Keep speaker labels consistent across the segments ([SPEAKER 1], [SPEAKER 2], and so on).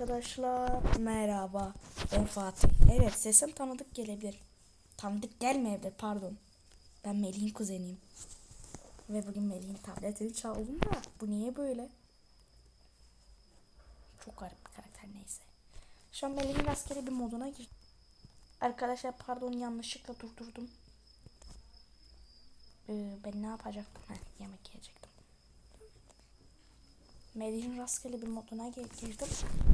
[SPEAKER 1] Arkadaşlar merhaba ben Fatih. Evet sesim tanıdık gelebilir. Tanıdık gelmeyebilir pardon. Ben Melih'in kuzeniyim. Ve bugün Melih'in tabletini çaldım da bu niye böyle? Çok garip bir karakter neyse. Şu an Melih'in askeri bir moduna girdim. Arkadaşlar pardon yanlışlıkla durdurdum. Ee, ben ne yapacaktım? Heh, yemek yiyecektim. Melih'in rastgele bir moduna gir- girdim.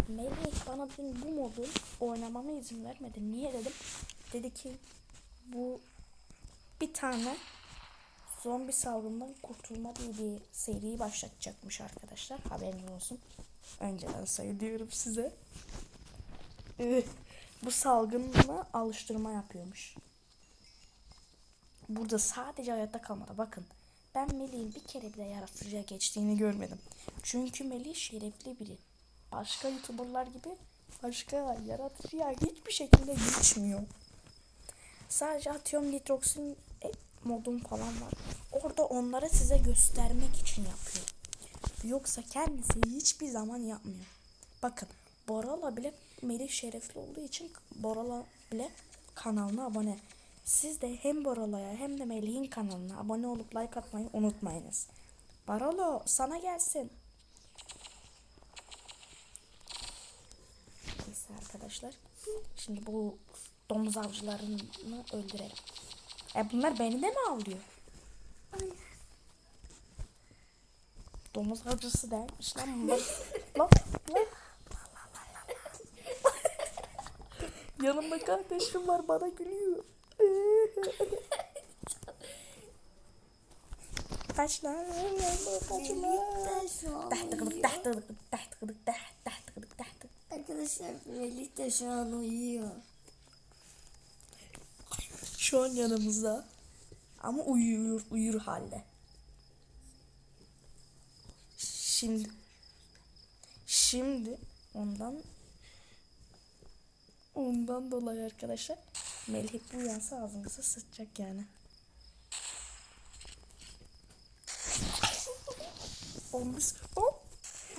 [SPEAKER 1] Melih bana dün bu modu oynamama izin vermedi. Niye dedim. Dedi ki bu bir tane zombi salgından kurtulma diye bir seriyi başlatacakmış arkadaşlar. Haberiniz olsun. Önceden söylüyorum size. Bu salgınla alıştırma yapıyormuş. Burada sadece hayatta kalmada bakın. Ben Melih'in bir kere bile yaratıcıya geçtiğini görmedim. Çünkü Melih şerefli biri. Başka youtuberlar gibi başka yaratıcıya hiçbir şekilde geçmiyor. Sadece atıyorum nitroksin e, modum falan var. Orada onları size göstermek için yapıyor. Yoksa kendisi hiçbir zaman yapmıyor. Bakın Borala bile Melih şerefli olduğu için Borala bile kanalına abone. Siz de hem Borala'ya hem de Melih'in kanalına abone olup like atmayı unutmayınız. Barolo sana gelsin. Neyse arkadaşlar. Şimdi bu domuz avcılarını öldürelim. E bunlar beni de mi avlıyor? Domuz avcısı dermiş lan bunlar. lan lan. Yanımda kardeşim var bana gülüyor. Taşlar.
[SPEAKER 2] şu an
[SPEAKER 1] Tahtıkılık, tahtıkılık, tahtıkılık, tah- tahtıkılık, tahtık.
[SPEAKER 2] Arkadaşlar Melih de şu an uyuyor.
[SPEAKER 1] Şu an yanımızda. Ama uyuyor, uyur halde. Şimdi şimdi ondan ondan dolayı arkadaşlar Melih bu uyansa ağzımıza sıçacak yani. Zombisi. Hop.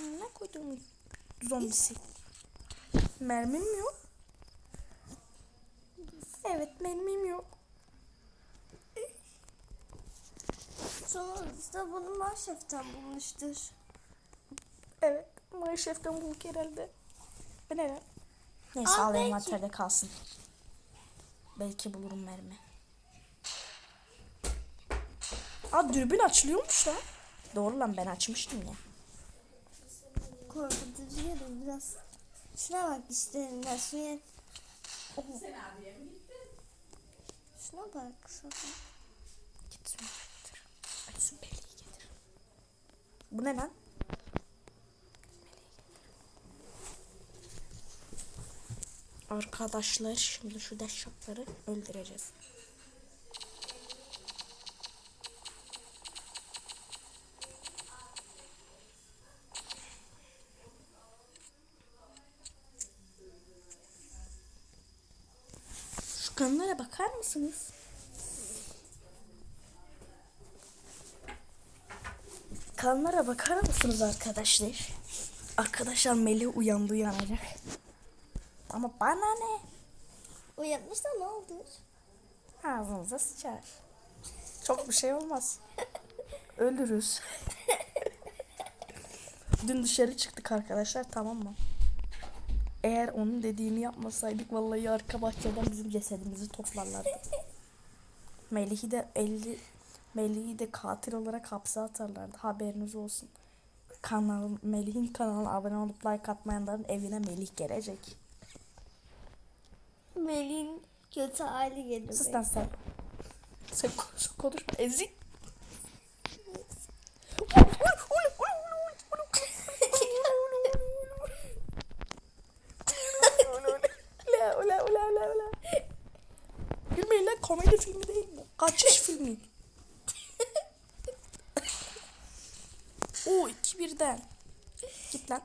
[SPEAKER 1] Ne koydum zombisi? Mermim yok. Evet mermim yok.
[SPEAKER 2] Sonunda bunu Maşef'ten bulmuştur.
[SPEAKER 1] Evet. Maşef'ten bulduk herhalde. Ne lan? Neyse
[SPEAKER 2] Aa,
[SPEAKER 1] al
[SPEAKER 2] belki.
[SPEAKER 1] envanterde kalsın. Belki bulurum mermi. Aa dürbün açılıyormuş lan. Doğru lan ben açmıştım ya.
[SPEAKER 2] Korkutucu ya biraz. Şuna bak işte Nesrin. Şuna bak. Şuna.
[SPEAKER 1] Git şunu getir. Açsın Melih'i getir. Bu ne lan? Arkadaşlar şimdi şu dehşatları öldüreceğiz. Kanlara bakar mısınız? Kanlara bakar mısınız arkadaşlar? Arkadaşlar Melih uyandı uyanacak. Ama bana ne?
[SPEAKER 2] Uyanmış da ne oldu?
[SPEAKER 1] Ağzınıza sıçar. Çok bir şey olmaz. Ölürüz. Dün dışarı çıktık arkadaşlar tamam mı? Eğer onun dediğini yapmasaydık vallahi arka bahçeden bizim cesedimizi toplarlardı. Melih'i de 50 Melih'i de katil olarak hapse atarlardı. Haberiniz olsun. Kanal Melih'in kanalına abone olup like atmayanların evine Melih gelecek.
[SPEAKER 2] Melih'in kötü hali gelir.
[SPEAKER 1] Sus lan sen. Sen konuş, konuşma ezik. Komedi filmi değil bu. Kaçış filmi. Oo iki birden. Git lan.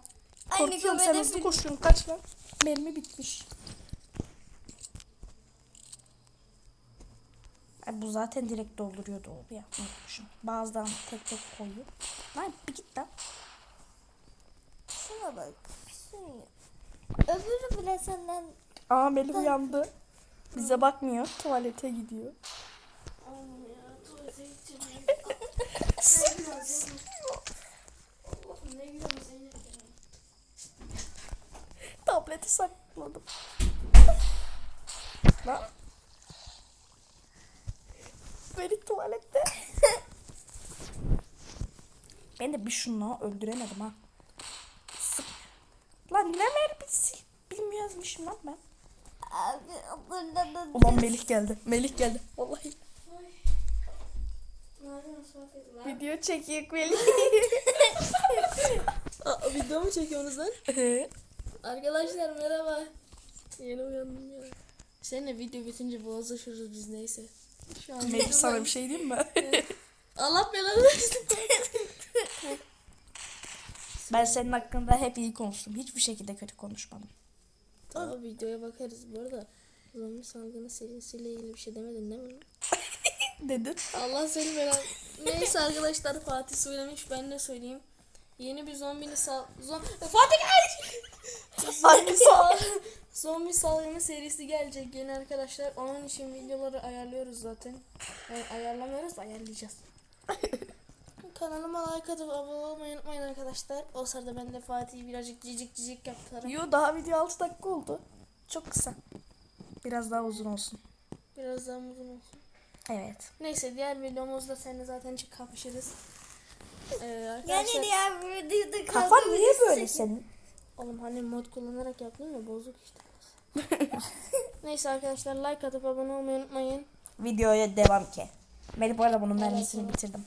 [SPEAKER 2] Aynı
[SPEAKER 1] Korkuyorum sen hızlı koşuyorsun kaç lan. Mermi bitmiş. Ay, bu zaten direkt dolduruyordu o ya unutmuşum. Bazıdan tek tek koyuyor. Lan bir git lan.
[SPEAKER 2] Şuna bak. Şuna. senden
[SPEAKER 1] Aa Melih uyandı. Bize bakmıyor. Tuvalete gidiyor. Tableti sakladım. Lan. Beni tuvalette. ben de bir şunu öldüremedim ha. Sık. Lan ne mermisi? Bilmiyormuşum lan ben. Ulan Melih geldi. Melih geldi. Vallahi. Video çekiyor Melih.
[SPEAKER 3] Aa, video mu çekiyorsunuz lan? Arkadaşlar merhaba. Yeni uyandım ya. Seninle video bitince boğazlaşırız biz neyse. Şu an
[SPEAKER 1] Melih sana bir şey diyeyim mi?
[SPEAKER 3] Allah belanı versin.
[SPEAKER 1] ben senin hakkında hep iyi konuştum. Hiçbir şekilde kötü konuşmadım.
[SPEAKER 3] Tamam videoya bakarız bu arada. Zombi salgını serisiyle ilgili bir şey demedin değil mi?
[SPEAKER 1] Dedin.
[SPEAKER 3] Allah seni belanı. Neyse arkadaşlar Fatih söylemiş ben de söyleyeyim. Yeni bir zombini sal... Zom... Fatih kaç!
[SPEAKER 1] Hangi sağ?
[SPEAKER 3] Zombi salgını serisi gelecek yeni arkadaşlar. Onun için videoları ayarlıyoruz zaten. Yani ayarlamıyoruz ayarlayacağız. Kanalıma like atıp abone olmayı unutmayın arkadaşlar. O sırada ben de Fatih'i birazcık cicik cicik yaptırırım.
[SPEAKER 1] Yo daha video 6 dakika oldu. Çok kısa. Biraz daha uzun olsun.
[SPEAKER 3] Biraz daha uzun olsun.
[SPEAKER 1] Evet.
[SPEAKER 3] Neyse diğer videomuzda seninle zaten çık kapışırız. Ee,
[SPEAKER 2] Yani diğer videoda
[SPEAKER 1] Kafan niye böyle senin?
[SPEAKER 3] oğlum hani mod kullanarak yaptım ya bozuk işte. Neyse arkadaşlar like atıp abone olmayı unutmayın.
[SPEAKER 1] Videoya devam ki. Melih bu arada bunun mermisini
[SPEAKER 3] evet.
[SPEAKER 1] bitirdim.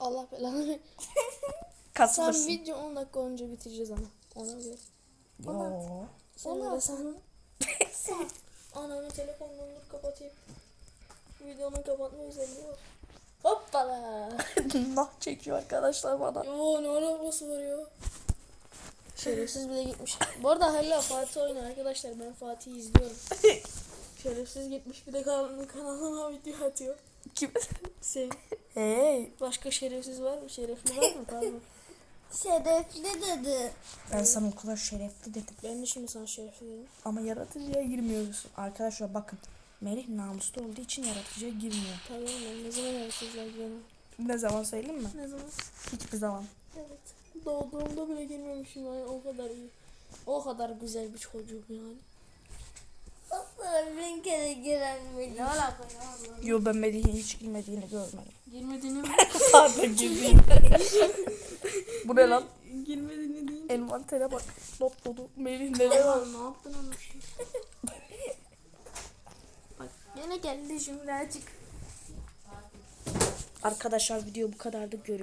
[SPEAKER 3] Allah belanı Tam
[SPEAKER 1] Kasılırsın.
[SPEAKER 3] video 10 dakika önce bitireceğiz ama. Ona göre.
[SPEAKER 1] Yo.
[SPEAKER 3] Sen öyle san. Anamı telefonunu dur kapatayım. Videonun kapatma özelliği var. Hoppala.
[SPEAKER 1] nah çekiyor arkadaşlar bana.
[SPEAKER 3] Yo ne arabası var ya. Şerefsiz bile gitmiş. Bu arada hala Fatih oynuyor arkadaşlar. Ben Fatih'i izliyorum. Şerefsiz gitmiş bir de kan- kanalıma video atıyor.
[SPEAKER 1] Kim?
[SPEAKER 3] Sen.
[SPEAKER 1] hey.
[SPEAKER 3] Başka şerefsiz var mı? Şerefli var mı? Pardon.
[SPEAKER 2] Şerefli dedi.
[SPEAKER 1] Ben sana o kadar şerefli dedim.
[SPEAKER 3] Ben de şimdi sana şerefli dedim.
[SPEAKER 1] Ama yaratıcıya girmiyoruz. Arkadaşlar bakın. Melih namuslu olduğu için yaratıcıya girmiyor.
[SPEAKER 3] Tabii oğlum ne zaman şerefsizler gidiyorum.
[SPEAKER 1] Ne zaman söyleyeyim mi?
[SPEAKER 3] Ne zaman?
[SPEAKER 1] Hiçbir zaman.
[SPEAKER 3] Evet. Doğduğumda bile girmemişim yani o kadar iyi. O kadar güzel bir çocuğum yani.
[SPEAKER 2] Asla bin kere giren biri.
[SPEAKER 3] Ne alaka ya?
[SPEAKER 1] Yo ben Melih'in hiç girmediğini görmedim.
[SPEAKER 3] Girmediğini mi?
[SPEAKER 1] Pardon girdiğini. bu ne lan?
[SPEAKER 3] Girmediğini değil.
[SPEAKER 1] Envantere bak. Not dolu. Melih neler var?
[SPEAKER 3] ne yaptın onu? Bak yine geldi cümlecik.
[SPEAKER 1] Arkadaşlar video bu kadardı. Görüşürüz.